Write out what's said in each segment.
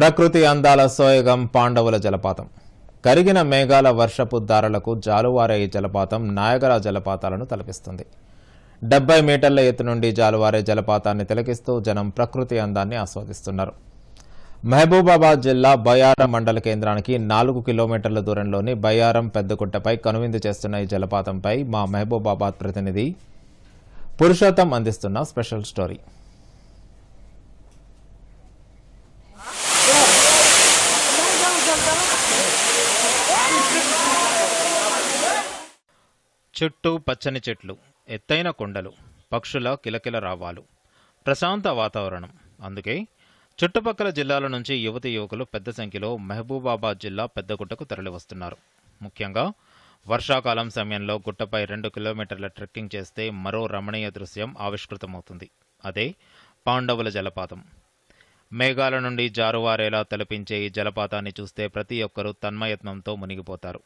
ప్రకృతి అందాల సోయగం పాండవుల జలపాతం. కరిగిన మేఘాల వర్షపు ధారలకు జాలువారే ఈ జలపాతం నాయగరా జలపాతాలను తలపిస్తుంది. డెబ్బై మీటర్ల ఎత్తు నుండి జాలువారే జలపాతాన్ని తిలకిస్తూ జనం ప్రకృతి అందాన్ని ఆస్వాదిస్తున్నారు. మహబూబాబాద్ జిల్లా బయారం మండల కేంద్రానికి నాలుగు కిలోమీటర్ల దూరంలోని బయారం పెద్దగుట్టపై కనువిందు చేస్తున్న ఈ జలపాతంపై మా మహబూబాబాద్ ప్రతినిధి పురుషోత్తం అందిస్తున్న స్పెషల్ స్టోరీ. చుట్టూ పచ్చని చెట్లు ఎత్తైన కొండలు పక్షుల కిలకిల రావాలు. ప్రశాంత వాతావరణం. అందుకే చుట్టుపక్కల జిల్లాల నుంచి యువతి యువకులు పెద్ద సంఖ్యలో మహబూబాబాద్ జిల్లా పెద్దగుట్టకు తరలివస్తున్నారు. ముఖ్యంగా వర్షాకాలం సమయంలో గుట్టపై రెండు కిలోమీటర్ల ట్రెక్కింగ్ చేస్తే మరో రమణీయ దృశ్యం ఆవిష్కృతమవుతుంది. అదే పాండవుల జలపాతం. మేఘాల నుండి జారువారేలా తలపించే ఈ జలపాతాన్ని చూస్తే ప్రతి ఒక్కరూ తన్మయత్నంతో మునిగిపోతారు.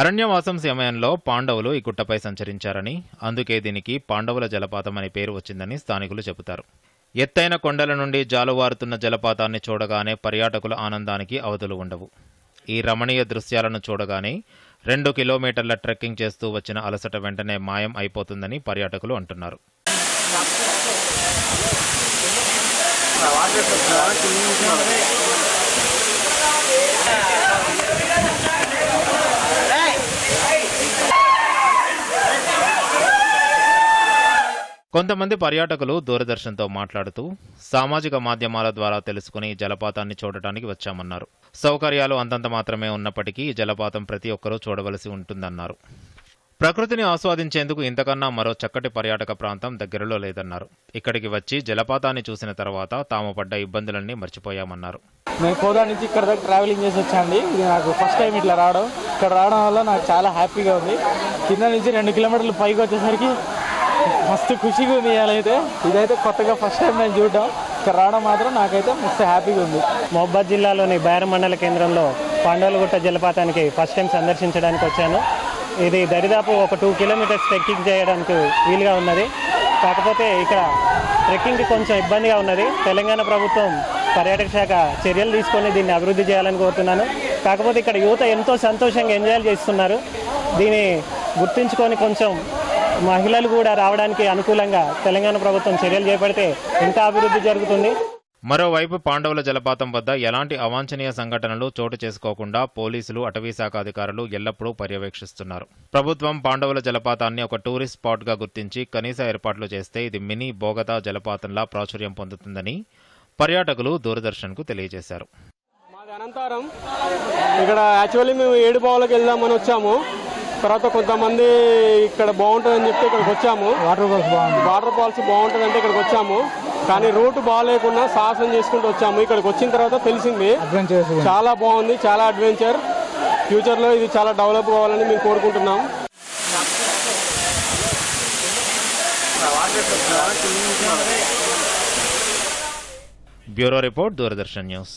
అరణ్యవాసం సమయంలో పాండవులు ఈ గుట్టపై సంచరించారని అందుకే దీనికి పాండవుల జలపాతం అనే పేరు వచ్చిందని స్థానికులు చెబుతారు. ఎత్తైన కొండల నుండి జాలువారుతున్న జలపాతాన్ని చూడగానే పర్యాటకుల ఆనందానికి అవధులు ఉండవు. ఈ రమణీయ దృశ్యాలను చూడగానే రెండు కిలోమీటర్ల ట్రెక్కింగ్ చేస్తూ వచ్చిన అలసట వెంటనే మాయం అయిపోతుందని పర్యాటకులు అంటున్నారు. కొంతమంది పర్యాటకులు దూరదర్శన్తో మాట్లాడుతూ సామాజిక మాధ్యమాల ద్వారా తెలుసుకుని జలపాతాన్ని చూడటానికి వచ్చామన్నారు. సౌకర్యాలు అంతంత మాత్రమే ఉన్నప్పటికీ జలపాతం ప్రతి ఒక్కరూ చూడవలసి ఉంటుందన్నారు. ప్రకృతిని ఆస్వాదించేందుకు ఇంతకన్నా మరో చక్కటి పర్యాటక ప్రాంతం దగ్గరలో లేదన్నారు. ఇక్కడికి వచ్చి జలపాతాన్ని చూసిన తర్వాత తాము పడ్డ ఇబ్బందులన్నీ మర్చిపోయామన్నారు. నేను కోదా నుంచి ఇక్కడ దాకా ట్రావెలింగ్ చేసి వచ్చాండి ఇది నాకు ఫస్ట్ టైం ఇట్లా రావడం. ఇక్కడ రావడం వల్ల నాకు చాలా హ్యాపీగా ఉంది. కింద నుంచి రెండు కిలోమీటర్లు పైకి వచ్చేసరికి మస్తు ఖుషిగా ఉంది ఇవాళైతే ఇదైతే కొత్తగా ఫస్ట్ టైం నేను చూడడం. ఇక్కడ రావడం మాత్రం నాకైతే మస్తు హ్యాపీగా ఉంది. మహబాద్ జిల్లాలోని బైర మండల కేంద్రంలో పాండవలగుట్ట జలపాతానికి ఫస్ట్ టైం సందర్శించడానికి వచ్చాను. ఇది దరిదాపు ఒక టూ కిలోమీటర్స్ ట్రెక్కింగ్ చేయడానికి వీలుగా ఉన్నది. కాకపోతే ఇక్కడ ట్రెక్కింగ్కి కొంచెం ఇబ్బందిగా ఉన్నది. తెలంగాణ ప్రభుత్వం పర్యాటక శాఖ చర్యలు తీసుకొని దీన్ని అభివృద్ధి చేయాలని కోరుతున్నాను. కాకపోతే ఇక్కడ యువత ఎంతో సంతోషంగా ఎంజాయ్ చేస్తున్నారు. దీన్ని గుర్తుంచుకొని కొంచెం మహిళలు కూడా రావడానికి అనుకూలంగా తెలంగాణ ప్రభుత్వం చర్యలు చేపడితే ఇంకా అభివృద్ధి జరుగుతుంది. మరోవైపు పాండవుల జలపాతం వద్ద ఎలాంటి అవాంఛనీయ సంఘటనలు చోటు చేసుకోకుండా పోలీసులు అటవీ శాఖ అధికారులు ఎల్లప్పుడూ పర్యవేక్షిస్తున్నారు. ప్రభుత్వం పాండవుల జలపాతాన్ని ఒక టూరిస్ట్ స్పాట్గా గుర్తించి కనీస ఏర్పాట్లు చేస్తే ఇది మినీ బోగతా జలపాతంలా ప్రాచుర్యం పొందుతుందని పర్యాటకులు దూరదర్శన్కు తెలియజేశారు. మాది అనంతరం. ఇక్కడ యాక్చువల్లీ మేము ఏడు బావులకు వెళ్దామని వచ్చాము. తర్వాత కొంతమంది ఇక్కడ బాగుంటుందని చెప్పి ఇక్కడికి వచ్చాము. వాటర్ ఫాల్స్ బాగుంది. వాటర్ ఫాల్స్ బాగుంటుంది అంటే ఇక్కడికి వచ్చాము. కానీ రూట్ బాగాలేకుండా సాహసం చేసుకుంటూ వచ్చాము. ఇక్కడికి వచ్చిన తర్వాత తెలిసింది. చాలా బాగుంది చాలా అడ్వెంచర్ ఫ్యూచర్లో ఇది చాలా డెవలప్ కావాలని మేము కోరుకుంటున్నాం. Bureau report Doordarshan news.